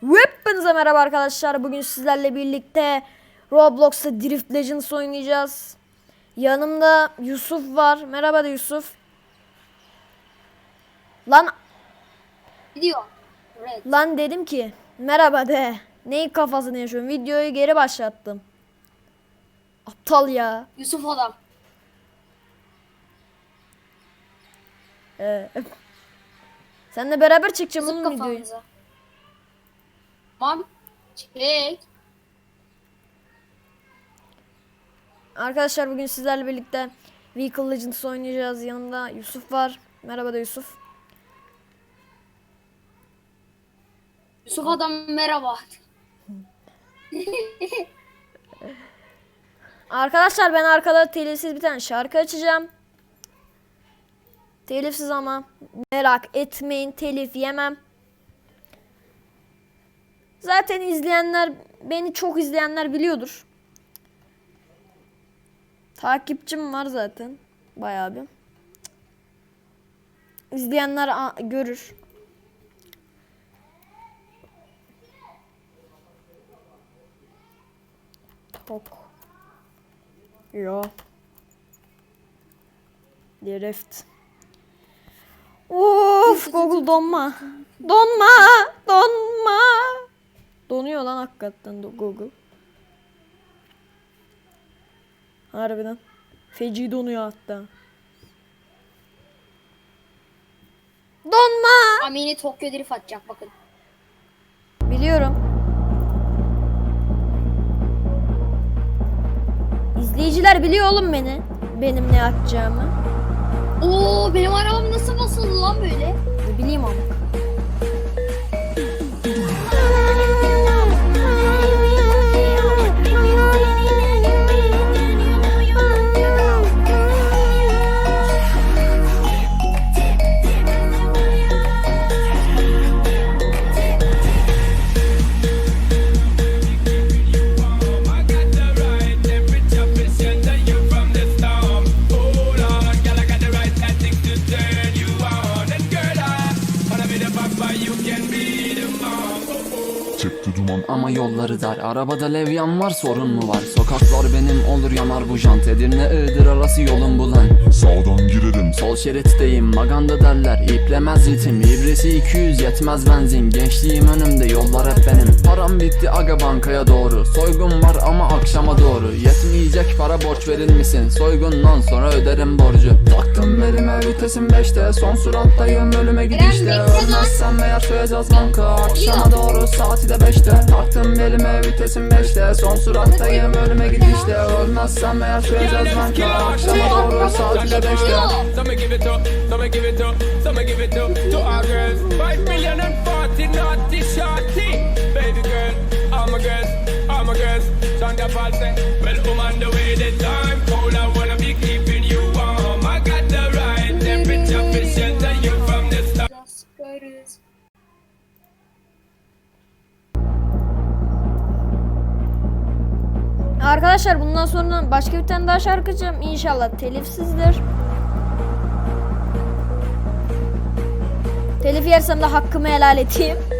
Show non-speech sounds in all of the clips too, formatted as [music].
Hepinize merhaba arkadaşlar. Bugün sizlerle birlikte Roblox'ta Drift Legends oynayacağız. Yanımda Yusuf var. Merhaba da Yusuf. Lan Gidiyor. Evet. lan dedim ki merhaba de. Neyin kafasını yaşıyorum? Videoyu geri başlattım. Aptal ya. Yusuf adam. Ee, [laughs] Seninle beraber çekeceğim Yusuf onun videoyu. kafamıza. Tamam. Çek. Arkadaşlar bugün sizlerle birlikte Vehicle Legends oynayacağız. Yanımda Yusuf var. Merhaba da Yusuf. Yusuf adam merhaba. [laughs] Arkadaşlar ben arkada telifsiz bir tane şarkı açacağım. Telifsiz ama merak etmeyin telif yemem. Zaten izleyenler beni çok izleyenler biliyordur. Takipçim var zaten bayağı bir. İzleyenler görür. Tok. Ja. Drift. Of Google donma. Donma. Donma. Donuyor lan hakikaten Google. Harbiden. Feci donuyor hatta. Donma. Amini Tokyo Drift atacak bakın. Biliyorum. İzleyiciler biliyor oğlum beni. Benim ne atacağımı. Oo benim arabam nasıl basıldı Duman ama yolları dar. Arabada levyan var sorun mu var? Sokaklar benim olur yanar bu jant. Edirne Iğdır arası yolun bulan Sağdan girerim Sol şeritteyim. Maganda derler İplemez ritim. İbresi 200 yetmez benzin. Gençliğim önümde yollar hep benim Bitti aga bankaya doğru. Soygun var ama akşama doğru. Yetmeyecek para borç verir misin? Soygundan sonra öderim borcu. Taktım belime vitesim 5'te Son surattayım ölüme gidişte. Ölmezsem eğer soyacağız banka. Akşama doğru saati de 5'te Taktım belime vitesim 5'te Son surattayım ölüme gidişte. Ölmezsem eğer soyacağız banka. Akşama doğru saati de 5'te Some give it up, some give it up, some give it up. To our girls. Five million and forty my girls, all my Paul say, well, I'm on the way the time cold. I wanna be keeping you warm. I got the right temperature to shelter you from the storm. Arkadaşlar bundan sonra başka bir tane daha şarkı açacağım. İnşallah telifsizdir. Telif yersem de hakkımı helal edeyim.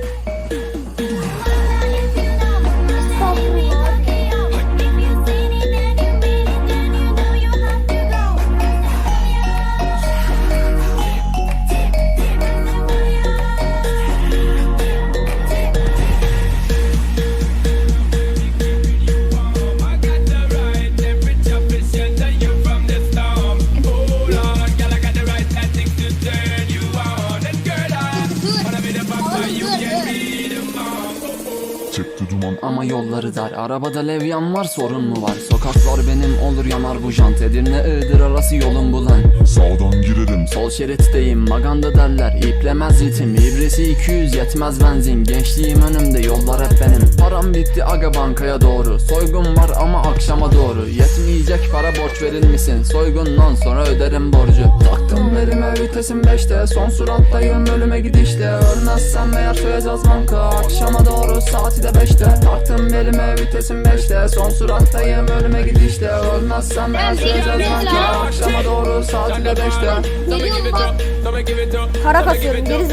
Duman ama yolları dar. Arabada levyan var sorun mu var? Sokaklar benim olur yanar bu jant. Edirne Iğdır arası yolun bulan Sağdan girerim. Sol şeritteyim maganda derler. İplemez ritim. İbresi 200 yetmez benzin. Gençliğim önümde yollar hep benim. Param bitti aga bankaya doğru. Soygun var ama akşama doğru. Yetmeyecek para borç verir misin? Soygundan sonra öderim borcu. Taktım belime vitesim 5'te Son surattayım ölüme gidişte. Ölmezsem eğer soyacağız banka. Akşama doğru saati de 5'te Taktım belime vitesim 5'te Son surattayım ölüme gidişte. Ölmezsem eğer soyacağız banka Akşama doğru de 5'te Some give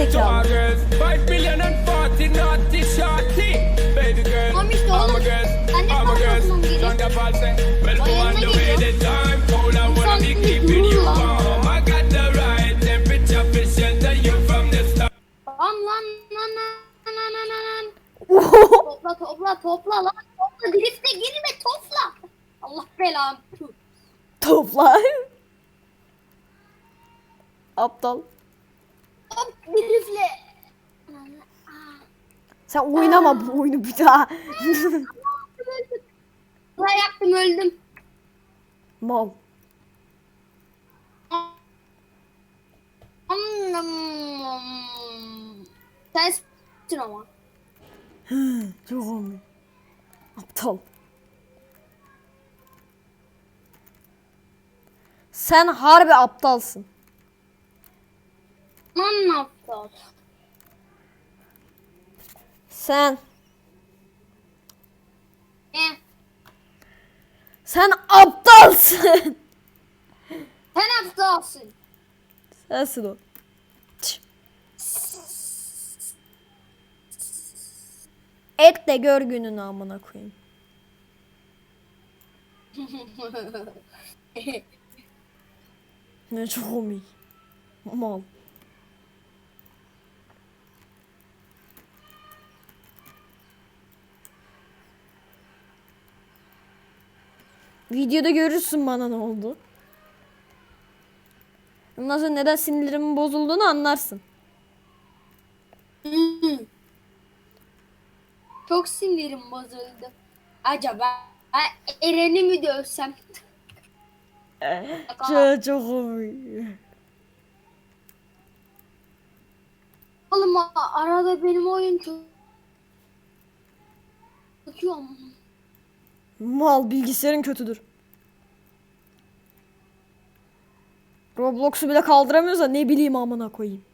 it up, Topla topla lan. Topla drifte girme topla. Allah belanı. Tüh. Topla. [laughs] Aptal. Hop driftle. Sen oynama bu oyunu bir daha. [laughs] Ulan yaktım öldüm. Mal. Sensin ama. Çok. Aptal. Sen harbi aptalsın. Ne yaptın? Sen. Eh, Sen aptalsın. sen aptalsın. Sensin o. Et de gör gününü amına koyayım. Ne çok komik. Mal. Videoda görürsün bana ne oldu. Ondan sonra neden sinirlerimin bozulduğunu anlarsın. Çok sinirim bozuldu. Acaba Eren'i mi dövsem? Çok, çok komik. Oğlum arada benim oyun çok... Ama. Mal bilgisayarın kötüdür. Roblox'u bile kaldıramıyorsa ne bileyim amına koyayım.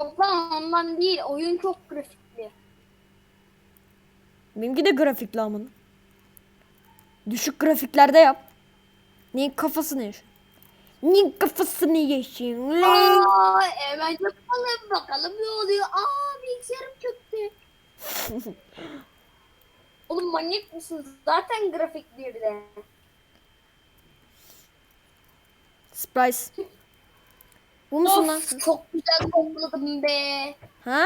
Yok lan ondan değil. Oyun çok grafikli. Benimki de grafikli amına. Düşük grafiklerde yap. Neyin kafasını yaşıyor? Neyin kafasını yaşıyor? lan? Aa, hemen yapalım bakalım ne oluyor. Aa bilgisayarım çöktü. [laughs] Oğlum manyak mısın? Zaten grafikleri de. Surprise. [laughs] Bu musun lan? Of çok güzel topladım be. Ha?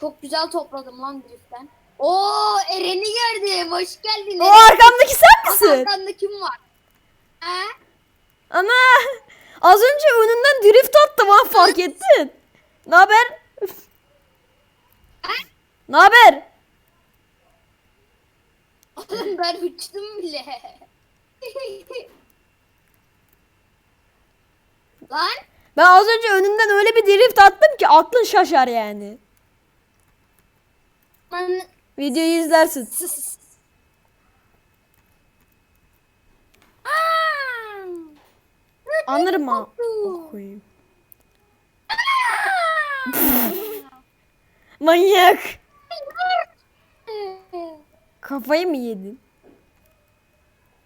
Çok güzel topladım lan driftten. Oo Eren'i gördüm. Hoş geldin. O Eren. arkamdaki sen misin? Arkanda kim var? He? Ana! Az önce önünden drift attım ha fark ettin. Ne haber? Ne haber? Oğlum ben uçtum bile. [laughs] Lan Ben az önce önünden öyle bir drift attım ki aklın şaşar yani. ben Videoyu izlersin. Aa! Anlarım ha. Koyayım. [laughs] Manyak. Kafayı mı yedin?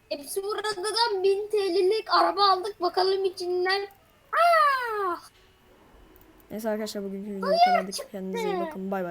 Hepsi buradan 1000 TL'lik araba aldık bakalım içinden. Aa! Neyse arkadaşlar bugünkü video bu kadardık. Kendinize iyi bakın. Bay bay.